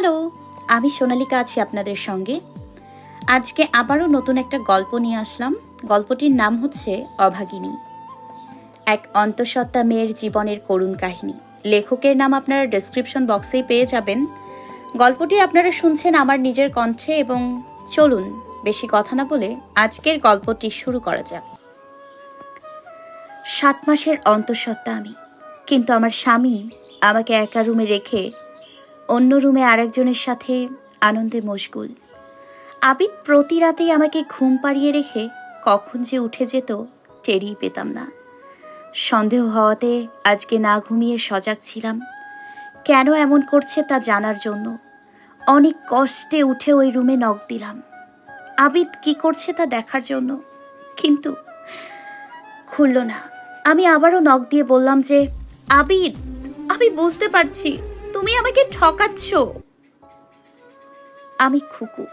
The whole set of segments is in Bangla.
হ্যালো, আমি সোনালিকা আছি আপনাদের সঙ্গে। আজকে আবারও নতুন একটা গল্প নিয়ে আসলাম। গল্পটির নাম হচ্ছে অভাগিনী। এক অন্তঃসত্ত্বা মেয়ের জীবনের করুণ কাহিনী। লেখকের নাম আপনারা ডেসক্রিপশন বক্সেই পেয়ে যাবেন। গল্পটি আপনারা শুনছেন আমার নিজের কণ্ঠে এবং চলুন, বেশি কথা না বলে আজকের গল্পটি শুরু করা যাক। সাত মাসের অন্তঃসত্ত্বা আমি, কিন্তু আমার স্বামী আমাকে একা রুমে রেখে অন্য রুমে আরেকজনের সাথে আনন্দে মশগুল। আবিদ প্রতি রাতেই আমাকে ঘুম পাড়িয়ে রেখে কখন যে উঠে যেত টেরই পেতাম না। সন্দেহ হওয়াতে আজকে না ঘুমিয়ে সজাগ ছিলাম। কেন এমন করছে তা জানার জন্য। অনেক কষ্টে উঠে ওই রুমে নখ দিলাম। আবিদ কি করছে তা দেখার জন্য। কিন্তু খুলল না। আমি আবারও নখ দিয়ে বললাম যে, আবিদ, আমি বুঝতে পারছি। তুমি আমাকে ঠকাচ্ছ। আমি খুকু।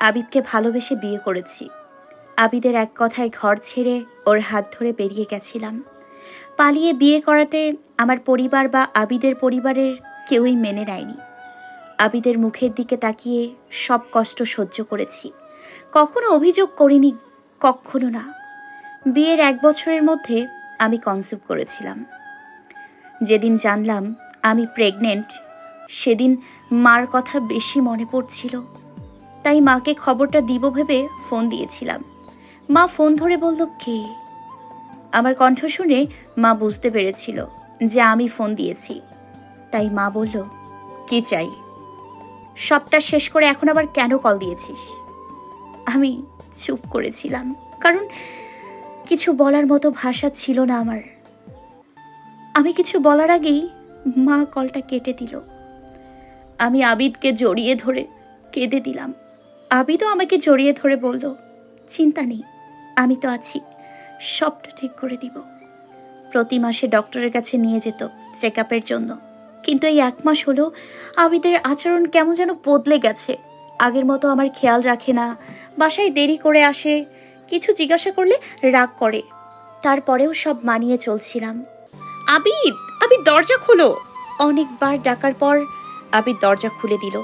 আবিদকে ভালোবেসে বিয়ে করেছি। আবিদের এক কথায় ঘর ছেড়ে ওর হাত ধরে বেরিয়ে গেছিলাম। পালিয়ে বিয়ে করাতে আমার পরিবার বা আবিদের পরিবারের কেউই মেনে নেয়নি। আবিদের মুখের দিকে তাকিয়ে সব কষ্ট সহ্য করেছি। কখনো অভিযোগ করিনি, কখনো না। বিয়ের এক বছরের মধ্যে আমি কনসিভ করেছিলাম। যেদিন জানলাম আমি প্রেগনেন্ট সেদিন মার কথা বেশি মনে পড়ছিল। তাই মাকে খবরটা দিব ভেবে ফোন দিয়েছিলাম। মা ফোন ধরে বলল, কে? আমার কণ্ঠ শুনে মা বুঝতে পেরেছিল যে আমি ফোন দিয়েছি। তাই মা বলল, কি চাই? সবটা শেষ করে এখন আবার কেন কল দিয়েছিস? আমি চুপ করেছিলাম, কারণ কিছু বলার মতো ভাষা ছিল না আমার। আমি কিছু বলার আগেই মা কলটা কেটে দিল। আমি আবিদকে জড়িয়ে ধরে কেঁদে দিলাম। আবিদও আমাকে জড়িয়ে ধরে বলল, চিন্তা নেই, আমি তো আছি, সবটা ঠিক করে দিব। প্রতি মাসে ডক্টরের কাছে নিয়ে যেত চেক আপের জন্য। কিন্তু এই এক মাস হলো আবিদের আচরণ কেমন যেন বদলে গেছে। আগের মতো আমার খেয়াল রাখে না, বাসায় দেরি করে আসে, কিছু জিজ্ঞাসা করলে রাগ করে। তারপরেও সব মানিয়ে চলছিলাম। আবিদ! আবিদ দরজা খোলো। অনেকবার ডাকার পর আবিদ দরজা খুলে দিল।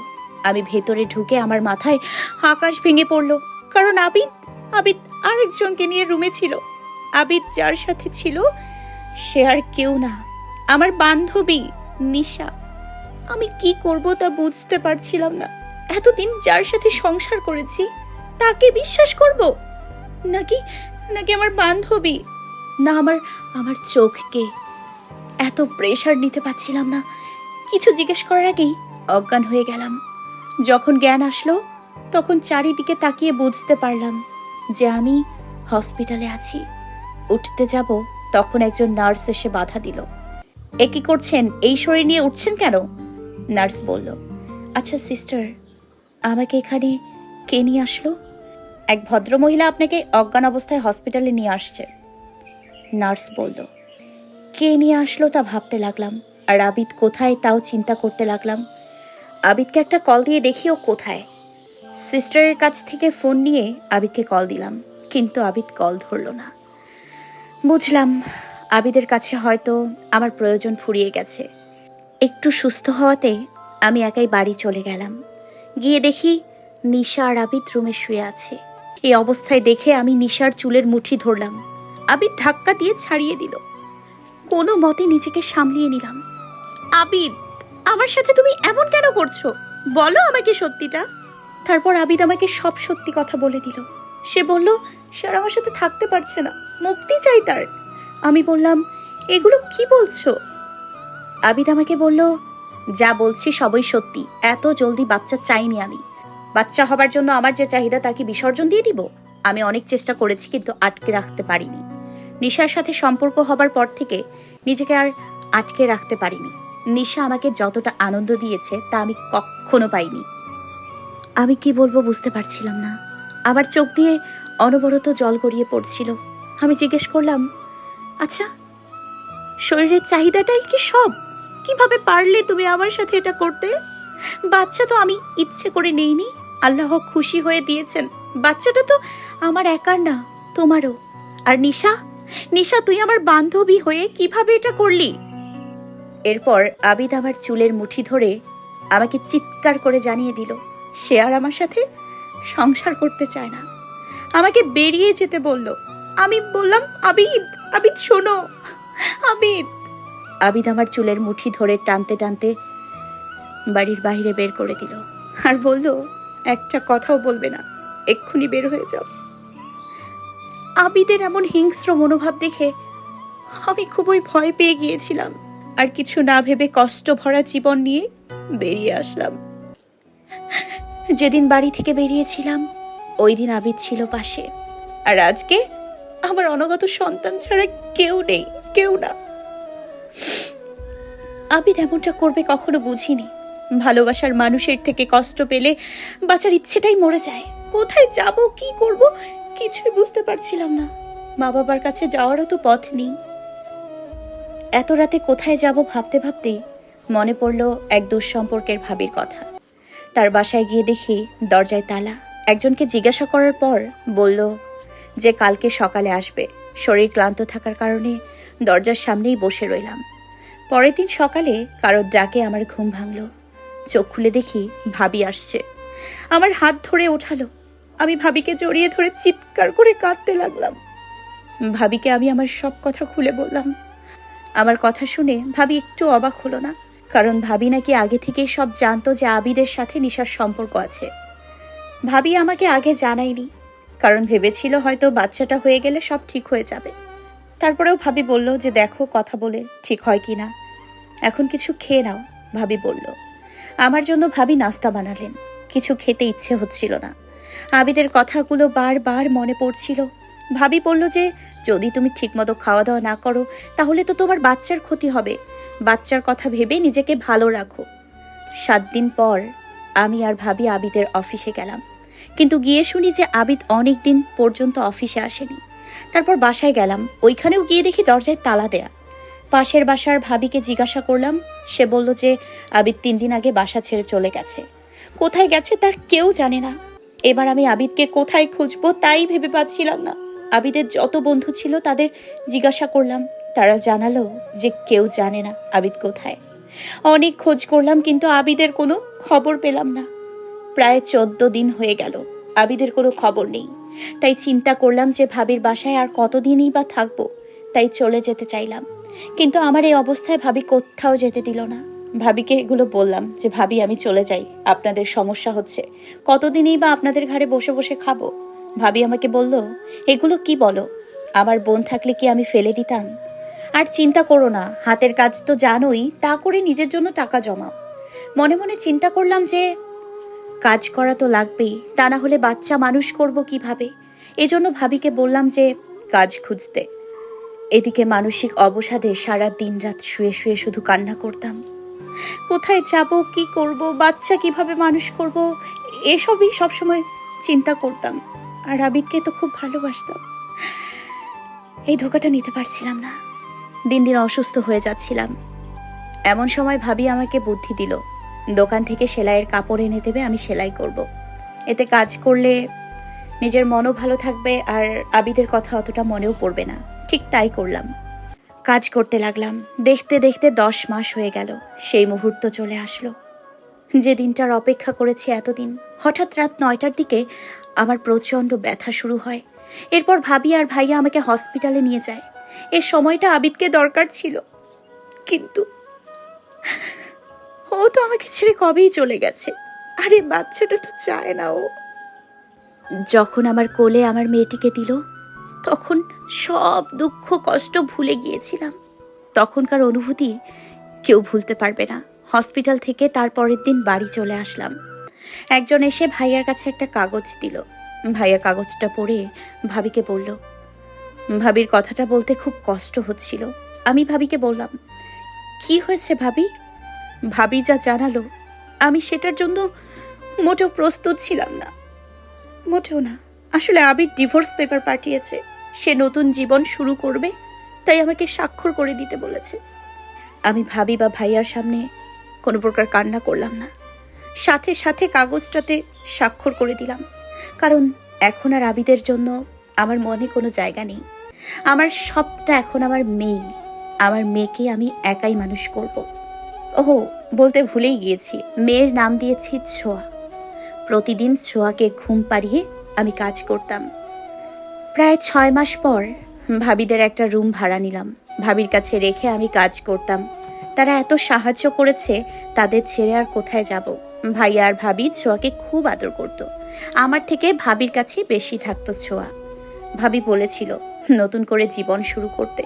আমি ভেতরে ঢুকে আমার মাথায় আকাশ ভেঙে পড়ল, কারণ আবিদ আবিদ আরেকজনকে নিয়ে রুমে ছিল। আবিদ যার সাথে ছিল, সে আর কেউ না। আমার বান্ধবী নিশা। আমি কি করব তা বুঝতে পারছিলাম না। এতদিন যার সাথে সংসার করেছি, তাকে বিশ্বাস করব? নাকি নাকি আমার বান্ধবী? না, আমার আমার চোখকে এত প্রেশার নিতে পারছিলাম না। কিছু জিজ্ঞেস করার আগেই অজ্ঞান হয়ে গেলাম। যখন জ্ঞান আসলো, তখন চারিদিকে তাকিয়ে বুঝতে পারলাম যে আমি হসপিটালে আছি। উঠতে যাব, তখন একজন নার্স এসে বাধা দিল। এ কি করছেন? এই শরীর নিয়ে উঠছেন কেন? নার্স বলল আচ্ছা সিস্টার আমাকে এখানে কে নিয়ে আসলো? এক ভদ্রমহিলা আপনাকে অজ্ঞান অবস্থায় হসপিটালে নিয়ে আসছে নার্স বলল। কে নিয়ে আসলো তা ভাবতে লাগলাম। আর আবিদ কোথায় তাও চিন্তা করতে লাগলাম। আবিদকে একটা কল দিয়ে দেখি ও কোথায়। সিস্টারের কাছ থেকে ফোন নিয়ে আবিদকে কল দিলাম, কিন্তু আবিদ কল ধরলো না। বুঝলাম, আবিদের কাছে হয়তো আমার প্রয়োজন ফুরিয়ে গেছে। একটু সুস্থ হওয়াতে আমি একাই বাড়ি চলে গেলাম। গিয়ে দেখি নিশা আর আবিদ রুমে শুয়ে আছে। এই অবস্থায় দেখে আমি নিশার চুলের মুঠি ধরলাম। আবিদ ধাক্কা দিয়ে ছাড়িয়ে দিল। কোনো মতে নিজেকে সামলিয়ে নিলাম। আবিদ, আমার সাথে তুমি এমন কেন করছ? বলো আমাকে সত্যিটা। তারপর আবিদ আমাকে সব সত্যি কথা বলে দিল। সে বলল সে আর আমার সাথে থাকতে পারছে না। মুক্তি চাই তার। আমি বললাম, এগুলো কি বলছো? আবিদ আমাকে বলল, যা বলছি সবই সত্যি। এত জলদি বাচ্চা চাইনি আমি। বাচ্চা হবার জন্য আমার যে চাহিদা তাকে বিসর্জন দিয়ে দিব। আমি অনেক চেষ্টা করেছি কিন্তু আটকে রাখতে পারিনি। নিশার সাথে সম্পর্ক হবার পর থেকে নিজেকে আর আটকে রাখতে পারিনি। নিশা আমাকে যতটা আনন্দ দিয়েছে তা আমি কখনো পাইনি। আমি কি বলব বুঝতে পারছিলাম না। আমার চোখ দিয়ে অনবরত জল গড়িয়ে পড়ছিল। আমি জিজ্ঞেস করলাম আচ্ছা শরীরের চাহিদাটাই কি সব? কীভাবে পারলে তুমি আমার সাথে এটা করতে? বাচ্চা তো আমি ইচ্ছে করে নেইনি। আল্লাহ খুশি হয়ে দিয়েছেন। বাচ্চাটা তো আমার একার না, তোমারও। আর নিশা? নিশা, তুই আমার বান্ধবী হয়ে কীভাবে এটা করলি? এরপর আবিদ আমার চুলের মুঠি ধরে আমাকে চিৎকার করে জানিয়ে দিল, সে আর আমার সাথে সংসার করতে চায় না। আমাকে বেরিয়ে যেতে বলল, আমি বললাম, আবিদ আবিদ, শোনো, আবিদ। আবিদ আমার চুলের মুঠি ধরে টানতে টানতে বাড়ির বাইরে বের করে দিল। আর বলল, একটা কথাও বলবে না, এক্ষুনি বের হয়ে যাও। আবিদের এমন হিংস্র মনোভাব দেখে আমি খুবই ভয় পেয়ে গিয়েছিলাম। আর কিছু না ভেবে কষ্ট ভরা জীবন নিয়ে বেরিয়ে আসলাম। যেদিন বাড়ি থেকে বেরিয়েছিলাম, ওই দিন আবিদ ছিল পাশে। আর আজকে আমার অনগত সন্তান ছাড়া কেউ নেই, কেউ না। আবিদ এমনটা করবে কখনো বুঝিনি। ভালোবাসার মানুষের থেকে কষ্ট পেলে বাঁচার ইচ্ছেটাই মরে যায়। কোথায় যাব, কি করব, কিছুই বুঝতে পারছিলাম না। মা বাবার কাছে যাওয়ারও তো পথ নেই। এত রাতে কোথায় যাব ভাবতে ভাবতেই মনে পড়ল এক দুঃসম্পর্কের ভাবির কথা। তার বাসায় গিয়ে দেখি দরজায় তালা। একজনকে জিজ্ঞাসা করার পর বলল যে কালকে সকালে আসবে। শরীর ক্লান্ত থাকার কারণে দরজার সামনেই বসে রইলাম। পরের দিন সকালে কারোর ডাকে আমার ঘুম ভাঙল। চোখ খুলে দেখি ভাবি আসছে। আমার হাত ধরে ওঠালো আমি ভাবিকে জড়িয়ে ধরে চিৎকার করে কাঁদতে লাগলাম। ভাবিকে আমি আমার সব কথা খুলে বললাম। আমার কথা শুনে ভাবি একটু অবাক হলো না, কারণ ভাবি নাকি আগে থেকেই সব জানতো যে আবিদের সাথে নিশার সম্পর্ক আছে। ভাবি আমাকে আগে জানায়নি, কারণ ভেবেছিল হয়তো বাচ্চাটা হয়ে গেলে সব ঠিক হয়ে যাবে। তারপরেও ভাবি বলল যে দেখো কথা বলে ঠিক হয় কি না। এখন কিছু খেয়ে নাও, ভাবি বলল। আমার জন্য ভাবি নাস্তা বানালেন, কিছু খেতে ইচ্ছে হচ্ছিল না। আবিদের কথাগুলো বারবার মনে পড়ছিল। ভাবি বলল যে, যদি তুমি ঠিকমতো খাওয়া দাওয়া না করো, তাহলে তো তোমার বাচ্চার ক্ষতি হবে। বাচ্চার কথা ভেবে নিজেকে ভালো রাখো। সাত দিন পর আমি আর ভাবি আবিদের অফিসে গেলাম। কিন্তু গিয়ে শুনি যে আবিদ অনেক দিন পর্যন্ত অফিসে আসেনি। তারপর বাসায় গেলাম। ওইখানেও গিয়ে দেখি দরজায় তালা দেয়া। পাশের বাসার ভাবিকে জিজ্ঞাসা করলাম। সে বলল যে, আবিদ তিন দিন আগে বাসা ছেড়ে চলে গেছে। কোথায় গেছে তার কেউ জানে না। এবার আমি আবিদকে কোথায় খুঁজবো তাই ভেবে পাচ্ছিলাম না। আবিদের যত বন্ধু ছিল তাদের জিজ্ঞাসা করলাম, তারা জানালো যে কেউ জানে না আবিদ কোথায়। অনেক খোঁজ করলাম কিন্তু আবিদের কোনো খবর পেলাম না। প্রায় চোদ্দ দিন হয়ে গেল, আবিদের কোনো খবর নেই। তাই চিন্তা করলাম যে ভাবির বাসায় আর কতদিনই বা থাকব, তাই চলে যেতে চাইলাম। কিন্তু আমার এই অবস্থায় ভাবি কোথাও যেতে দিল না। ভাবিকে এগুলো বললাম যে, ভাবি, আমি চলে যাই। আপনাদের সমস্যা হচ্ছে। কতদিনই বা আপনাদের ঘরে বসে বসে খাব? ভাবি আমাকে বলল, এগুলো কি বলো? আমার বোন থাকলে কি আমি ফেলে দিতাম? আর চিন্তা করো না, হাতের কাজ তো জানোই, তা করে নিজের জন্য টাকা জমাও। মনে মনে চিন্তা করলাম যে, কাজ করা তো লাগবেই, তা না হলে বাচ্চা মানুষ করব কীভাবে? এজন্য ভাবিকে বললাম যে, কাজ খুঁজতে। এদিকে মানসিক অবসাদে সারা দিন রাত শুয়ে শুয়ে শুধু কান্না করতাম। কোথায় যাব, কি করব, বাচ্চা কীভাবে মানুষ করব, এসবই সবসময় চিন্তা করতাম। আর আবিদকে তো খুব ভালোবাসতাম। এই ধোকাটা নিতে পারছিলাম না। দিন দিন অসুস্থ হয়ে যাচ্ছিলাম। এমন সময় ভাবি আমাকে বুদ্ধি দিল, দোকান থেকে সেলাইয়ের কাপড় এনে দেবে, আমি সেলাই করব। এতে কাজ করলে নিজের মনও ভালো থাকবে আর আবিদের কথা অতটা মনেও পড়বে না। ঠিক তাই করলাম। কাজ করতে লাগলাম। দেখতে দেখতে দশ মাস হয়ে গেল। সেই মুহূর্ত চলে আসলো। যে দিনটার অপেক্ষা করেছি এতদিন, হঠাৎ রাত নয়টার দিকে আমার প্রচণ্ড ব্যথা শুরু হয়। এরপর ভাবি আর ভাইয়া আমাকে হসপিটালে নিয়ে যায়। এ সময়টা আবিদকে দরকার ছিল। কিন্তু ও তো আমাকে ছেড়ে কবেই চলে গেছে? আরে বাচ্চাটা তো চায় না ও। যখন আমার কোলে আমার মেয়েটিকে দিল তখন সব দুঃখ, কষ্ট ভুলে গিয়েছিলাম। তখনকার অনুভূতি কেউ ভুলতে পারবে না। হসপিটাল থেকে তার পরের দিন বাড়ি চলে আসলাম। একজন এসে ভাইয়ার কাছে একটা কাগজ দিল। ভাইয়া কাগজটা পড়ে ভাবিকে বলল, ভাবির কথাটা বলতে খুব কষ্ট হচ্ছিল। আমি ভাবিকে বললাম, কি হয়েছে ভাবি? ভাবি যা জানালো, আমি সেটার জন্য মোটেও প্রস্তুত ছিলাম না। মোটেও না। আসলে আবির ডিভোর্স পেপার পাঠিয়েছে। সে নতুন জীবন শুরু করবে, তাই আমাকে স্বাক্ষর করে দিতে বলেছে। আমি ভাবি বা ভাইয়ার সামনে কোনো প্রকার কান্না করলাম না। সাথে সাথে কাগজটাতে স্বাক্ষর করে দিলাম। কারণ এখন আর আবিদের জন্য আমার মনে কোনো জায়গা নেই। আমার সবটা এখন আমার মেয়ে। আমার মেয়েকে আমি একাই মানুষ করব। ওহো, বলতে ভুলেই গিয়েছি। মেয়ের নাম দিয়েছি ছোঁয়া। প্রতিদিন ছোঁয়াকে ঘুম পাড়িয়ে আমি কাজ করতাম। প্রায় ছয় মাস পর ভাবিদের একটা রুম ভাড়া নিলাম। ভাবির কাছে রেখে আমি কাজ করতাম। তারা এত সাহায্য করেছে, তাদের ছেড়ে আর কোথায় যাব? ভাইয়া আর ভাবি ছোঁয়াকে খুব আদর করত। আমার থেকে ভাবির কাছে বেশি থাকতো ছোঁয়া। ভাবি বলেছিল, নতুন করে জীবন শুরু করতে।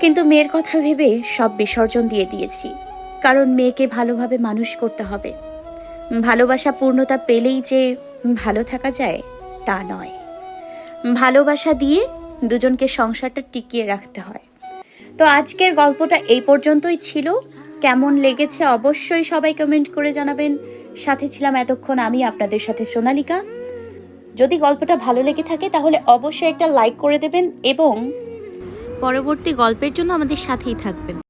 কিন্তু মেয়ের কথা ভেবে সব বিসর্জন দিয়ে দিয়েছি। কারণ মেয়েকে ভালোভাবে মানুষ করতে হবে। ভালোবাসা পূর্ণতা পেলেই যে ভালো থাকা যায়, তা নয়। ভালোবাসা দিয়ে দুজনকে সংসারটা টিকিয়ে রাখতে হয়। তো আজকের গল্পটা এই পর্যন্তই ছিল। কেমন লেগেছে অবশ্যই সবাই কমেন্ট করে জানাবেন। সাথে ছিলাম এতক্ষণ আমি, আপনাদের সাথে সোনালিকা। যদি গল্পটা ভালো লেগে থাকে তাহলে অবশ্যই একটা লাইক করে দেবেন এবং পরবর্তী গল্পের জন্য আমাদের সাথেই থাকবেন।